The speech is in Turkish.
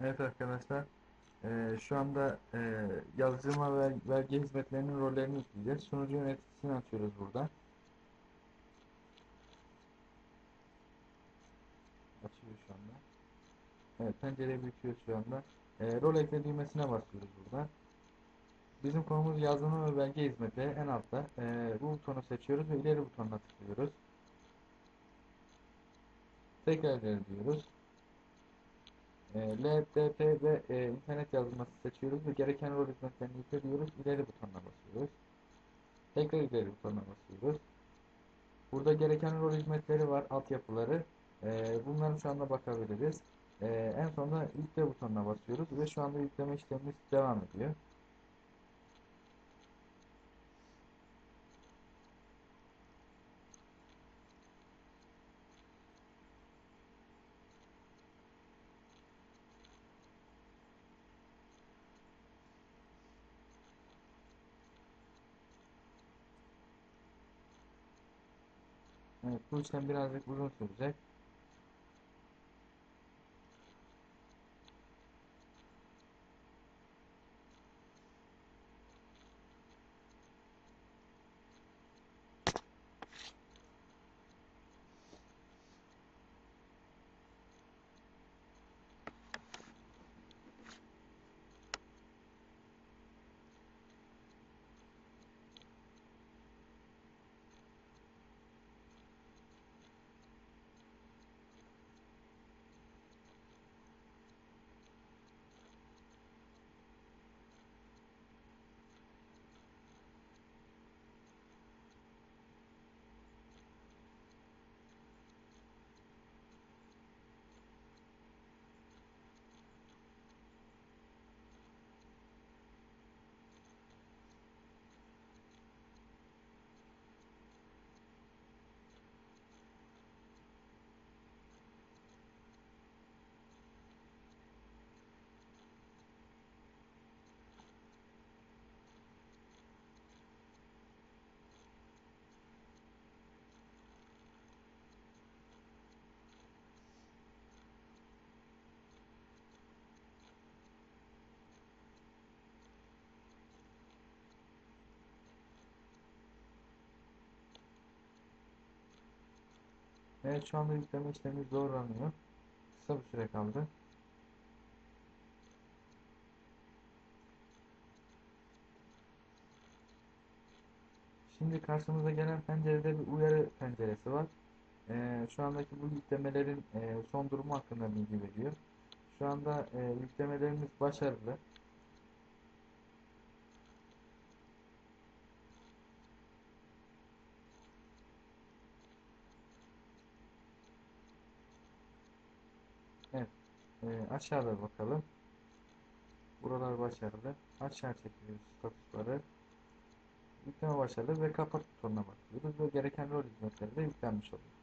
Evet arkadaşlar, eee, şu anda eee yazılma ve vergi hizmetlerinin rollerini yükleyeceğiz. Sunucu yöneticisini açıyoruz burada. Açıyor şu anda. Evet, pencereyi büyütüyoruz şu anda. Eee, rol ekle düğmesine basıyoruz burada. Bizim konumuz yazılma ve belge hizmetleri en altta. Eee, bu butonu seçiyoruz ve ileri butonuna tıklıyoruz. Tekrar ileri diyoruz. LDP ve e, internet yazılması seçiyoruz ve gereken rol hizmetlerini yükle diyoruz. İleri butonuna basıyoruz. Tekrar ileri butonuna basıyoruz. Burada gereken rol hizmetleri var, altyapıları. E, bunları şu anda bakabiliriz. E, en sonunda yükle butonuna basıyoruz ve şu anda yükleme işlemimiz devam ediyor. Evet, bu işlem birazcık uzun sürecek. Evet, şu anda yükleme işlemi zorlanıyor. Kısa bir süre kaldı. Şimdi karşımıza gelen pencerede bir uyarı penceresi var. Ee, şu andaki bu yüklemelerin e, son durumu hakkında bilgi veriyor. Şu anda e, yüklemelerimiz başarılı. Evet, e, aşağıda bakalım. Buralar başarılı. Aşağı çekiyoruz statusları. Yükleme başarılı ve kapat butonuna basıyoruz ve gereken rol hizmetleri de yüklenmiş oluyor.